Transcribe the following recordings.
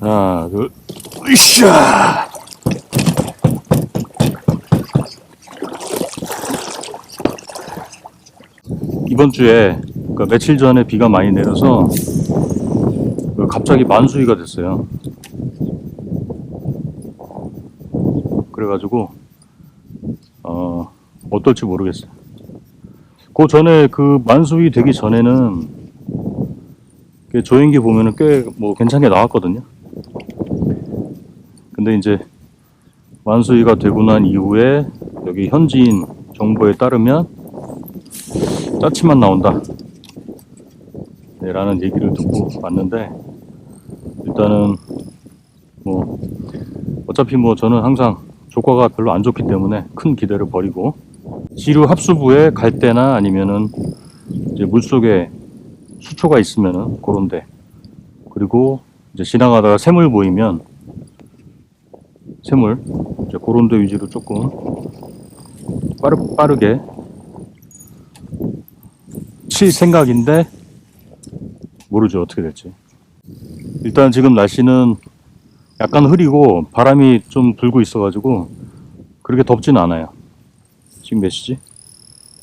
하나, 둘, 으쌰! 이번 주에, 그러니까 며칠 전에 비가 많이 내려서, 그 갑자기 만수위가 됐어요. 그래가지고, 어, 어떨지 모르겠어요. 그 전에 그 만수위 되기 전에는, 그 조행기 보면은 꽤 뭐 괜찮게 나왔거든요. 근데 이제 만수위가 되고 난 이후에 여기 현지인 정보에 따르면 짜치만 나온다. 네, 라는 얘기를 듣고 왔는데 일단은 뭐 어차피 뭐 저는 항상 조과가 별로 안 좋기 때문에 큰 기대를 버리고 지류 합수부에 갈 때나 아니면은 이제 물속에 수초가 있으면은 그런데 그리고 이제 지나가다가 새물 보이면 그런 데 위주로 조금 빠르, 빠르게 칠 생각인데 모르죠 어떻게 될지. 일단 지금 날씨는 약간 흐리고 바람이 좀 불고 있어 가지고 그렇게 덥진 않아요. 지금 몇 시지?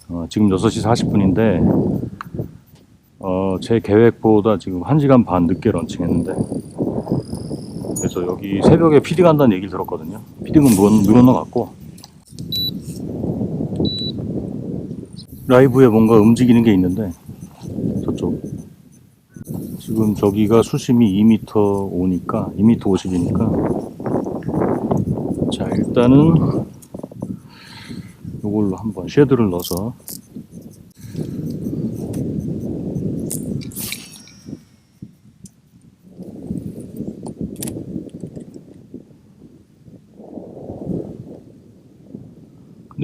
어, 지금 6시 40분인데 어, 제 계획보다 지금 1시간 반 늦게 런칭했는데 그래서 여기 새벽에 PD 간다는 얘기를 들었거든요. PD는 늘어나 갔고. 라이브에 뭔가 움직이는 게 있는데 저쪽. 지금 저기가 수심이 2m 오니까 2m 50이니까. 자 일단은 이걸로 한번 쉐드를 넣어서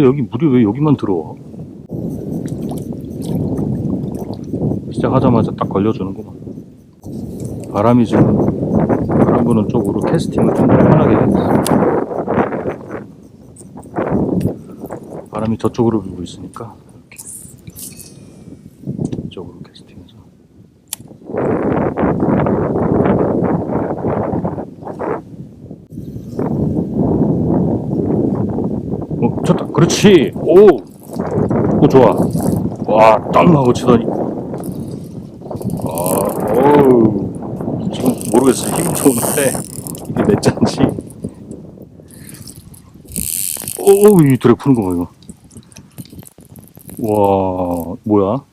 근데 여기 물이 왜 여기만 들어와? 시작하자마자 딱 걸려주는구만. 바람이 지금 바람 부는 쪽으로 캐스팅을 좀 편하게 해. 바람이 저쪽으로 불고 있으니까 이렇게 이쪽으로 캐스팅해서 어, 쳤다. 그렇지. 오, 오 좋아. 와, 딱 나고 치더니. 아, 어우, 지금 모르겠어요. 힘 좋은데 이게 몇 잔지. 오, 이 드랙 푸는 거 봐, 이거. 와, 뭐야?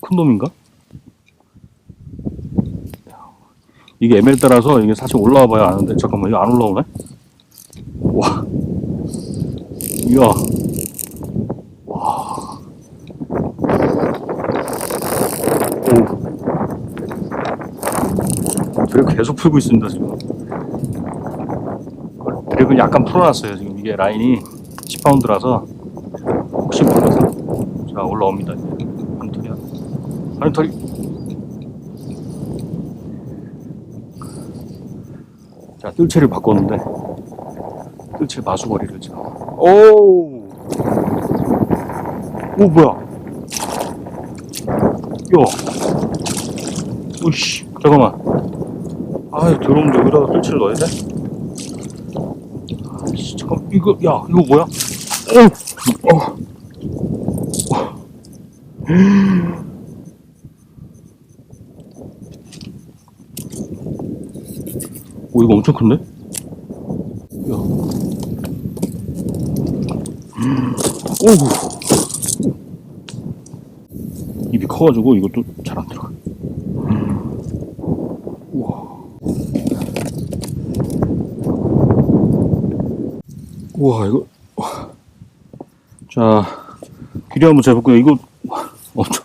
큰 놈인가? 이게 따라서 이게 사실 올라와 봐야 아는데, 잠깐만, 이거 안 올라오네? 와. 이야. 와. 오. 드랙 계속 풀고 있습니다, 지금. 드랙을 약간 풀어놨어요, 지금. 이게 라인이 10파운드라서 혹시 몰라서. 자, 올라옵니다. 이제. 한 털이야. 한 털이. 자, 뜰채를 바꿨는데, 뜰채 마수거리를 지금. 오! 오, 뭐야? 야! 오씨, 잠깐만. 아, 들어오는데 여기다가 설치를 넣어야 돼? 아씨, 잠깐, 이거, 야, 이거 뭐야? 오! 어. 오, 이거 엄청 큰데? 야. 오우. 입이 커가지고 이것도 잘 안 들어가. 우와, 이거. 와. 자, 길이 한번 재볼게요. 이거 엄청.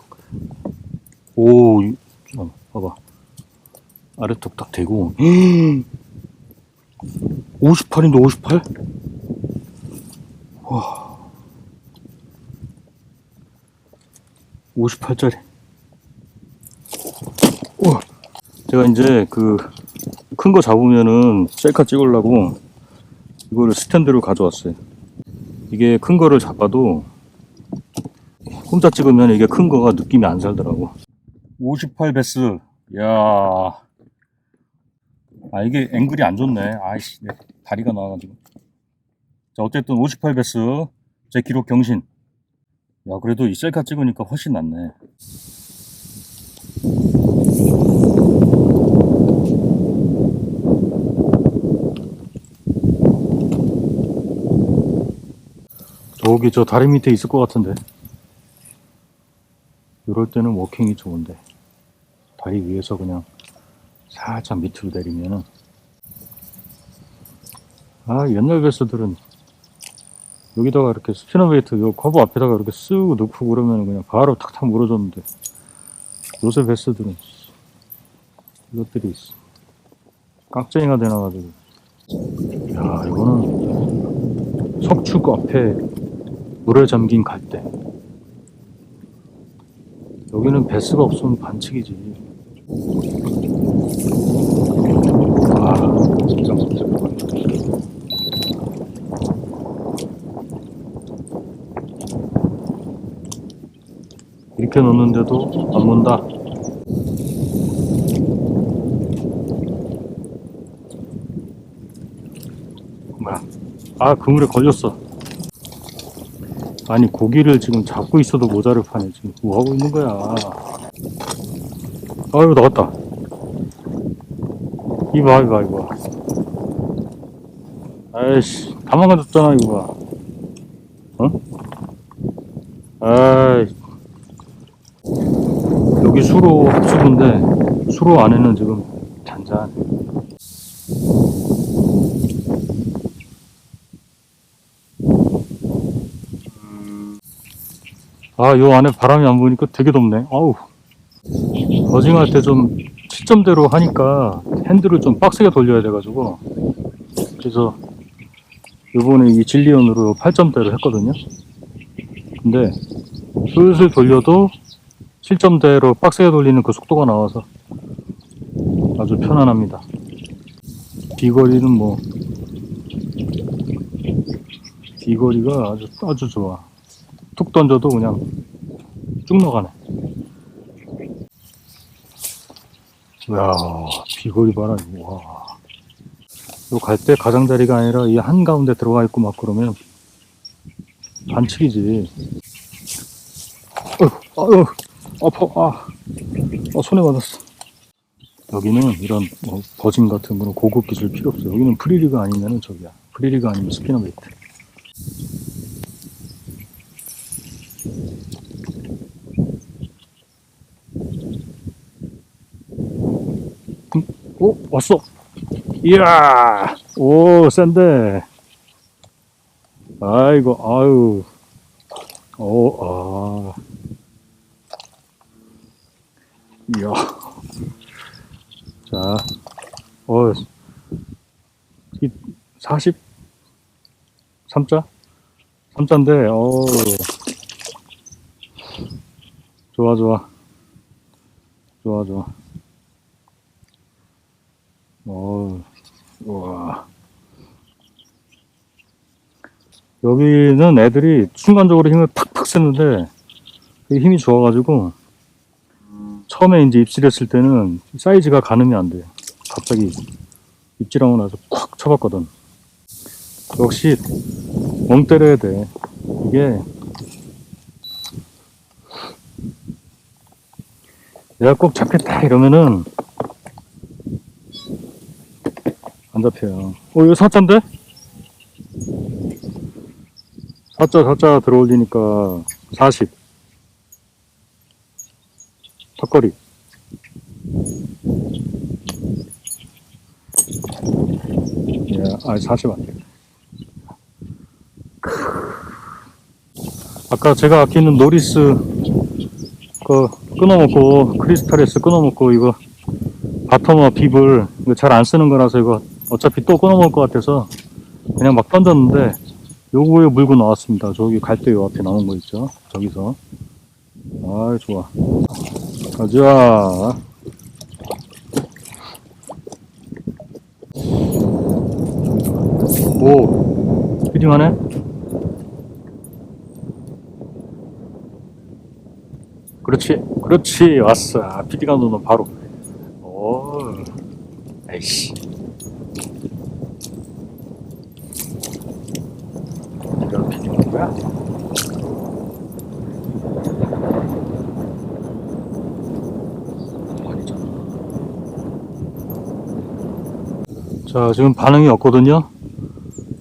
오, 이- 자, 봐봐. 아래턱 딱 대고. 58인데 58? 58짜리. 우와. 제가 이제 그 큰 거 잡으면은 셀카 찍으려고 이거를 스탠드로 가져왔어요. 이게 큰 거를 잡아도 혼자 찍으면 이게 큰 거가 느낌이 안 살더라고. 58 베스. 야. 아 이게 앵글이 안 좋네 아이씨 내 다리가 나와가지고 자 어쨌든 58베스 제 기록 경신 야 그래도 이 셀카 찍으니까 훨씬 낫네 저기 저 다리 밑에 있을 것 같은데. 이럴 때는 워킹이 좋은데. 다리 위에서 그냥 살짝 밑으로 내리면은. 아 옛날 베스들은 여기다가 이렇게 스피너베이트 요 커브 앞에다가 이렇게 쓱 넣고 그러면 그냥 바로 탁탁 물어줬는데. 요새 베스들은 이것들이 있어. 깍쟁이가 되나가지고. 야 이거는 석축 앞에 물에 잠긴 갈대 여기는 베스가 없으면 반칙이지. 아 기가 막혀 이렇게 놓는데도 안 문다. 뭐야? 아 그물에 걸렸어 아니 고기를 지금 잡고 있어도 모자를 파네. 지금 뭐 하고 있는 거야? 아유 나왔다. 이봐 이봐 이봐. 아이씨 다 망가졌잖아 이거. 봐 어? 아이. 여기 수로 합수구인데 수로 안에는 지금 잔잔 아, 요 안에 바람이 안 부니까 되게 덥네. 아우. 버징할 때 좀 시점대로 하니까 핸들을 좀 빡세게 돌려야 돼가지고. 그래서 요번에 이 진리온으로 8점대로 했거든요. 근데 슬슬 돌려도 7점대로 빡세게 돌리는 그 속도가 나와서 아주 편안합니다. 비거리는 뭐, 비거리가 아주, 아주 좋아. 툭 던져도 그냥 쭉 나가네. 야 비거리 봐라, 이거. 와. 요갈때 가장자리가 아니라 이 한가운데 들어가 있고 막 그러면 반칙이지. 어, 아유, 아파, 아, 아, 손에 맞았어. 여기는 이런 뭐 버진 같은 거는 고급 기술 필요 없어. 여기는 프리리가 아니면은 저기야. 프리리가 아니면 스피너 베이트. 오, 왔어. 이야, 오, 센데. 아이고, 아유. 오, 아. 이야. 자, 어, 이 40? 3자? 3자인데, 어 좋아, 좋아. 좋아, 좋아. 어, 우와. 여기는 애들이 순간적으로 힘을 팍팍 쓰는데 힘이 좋아가지고 처음에 이제 입질했을 때는 사이즈가 가늠이 안 돼. 갑자기 입질하고 나서 콱 쳐봤거든. 역시 멍 때려야 돼. 이게 내가 꼭 잡겠다 이러면은 안 잡혀요. 어, 이거 사자인데? 사자, 사자 들어올리니까 40. 턱걸이. 예, 아, 40안 돼. 아까 제가 아끼는 노리스, 그, 끊어먹고, 크리스탈에스 끊어먹고, 이거, 바텀과 빕을, 잘 안 쓰는 거라서 이거 어차피 또 끊어먹을 것 같아서 그냥 막 던졌는데 요거에 물고 나왔습니다. 저기 갈대 요 앞에 나온 거 있죠? 저기서. 아 좋아. 가자. 오, 피딩하네? 그렇지, 그렇지, 왔어. 피딩한 놈은 바로. 오, 에이씨. 거야? 자, 지금 반응이 없거든요.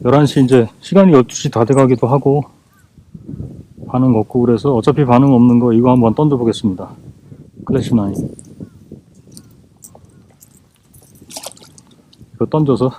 11시 이제 시간이 12시 다 돼가기도 하고 반응 없고 그래서 어차피 반응 없는 거 이거 한번 던져 보겠습니다. 클래시 나인. 이거 던져서